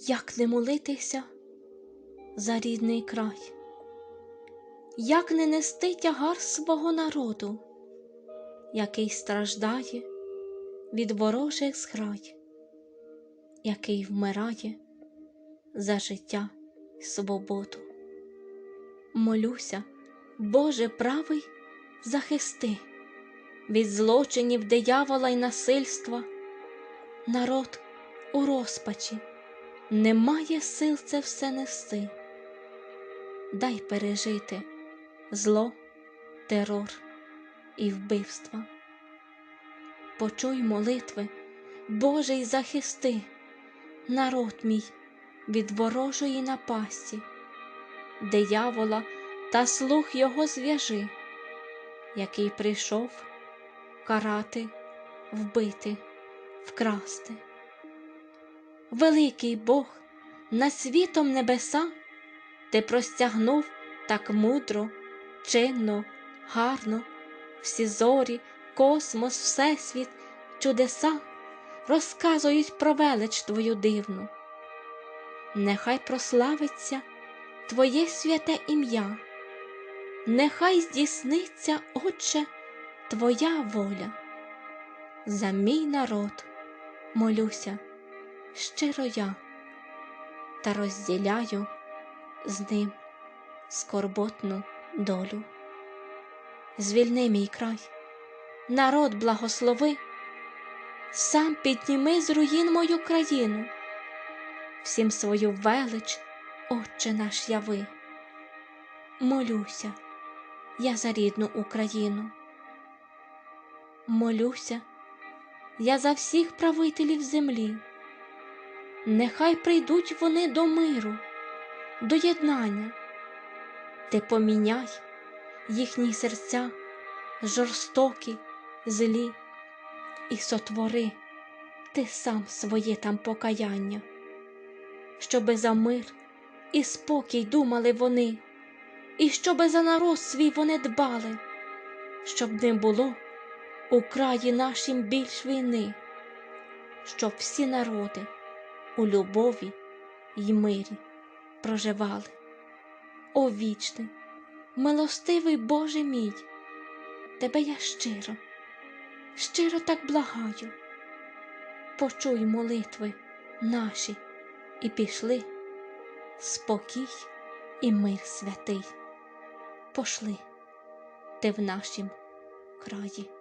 Як не молитися за рідний край, як не нести тягар свого народу, який страждає від ворожих зграй, який вмирає за життя й свободу. Молюся, Боже правий, захисти від злочинів диявола й насильства, народ у розпачі, немає сил це все нести. Дай пережити зло, терор і вбивства. Почуй молитви, Боже, й захисти, народ мій від ворожої напасті, диявола та слух його зв'яжи, який прийшов карати, вбити, вкрасти. Великий Бог над світом небеса, ти простягнув так мудро, чинно, гарно, всі зорі, космос, всесвіт, чудеса розказують про велич твою дивну. Нехай прославиться Твоє святе ім'я, нехай здійсниться, Отче, Твоя воля. За мій народ молюся щиро я та розділяю з ним скорботну долю. Звільни мій край, народ благослови, сам підніми з руїн мою країну, всім свою велич, Отче наш яви. Молюся, я за рідну Україну. Молюся, я за всіх правителів землі. Нехай прийдуть вони до миру, до єднання, ти поміняй їхні серця жорстокі, злі, і сотвори ти сам своє там покаяння, щоби за мир і спокій думали вони, і щоби за народ свій вони дбали, щоб не було у краї нашім більш війни, щоб всі народи у любові й мирі проживали. О вічний, милостивий Боже мій, тебе я щиро, щиро так благаю, почуй молитви наші і пішли, спокій і мир святий, пошли ти в нашім краї.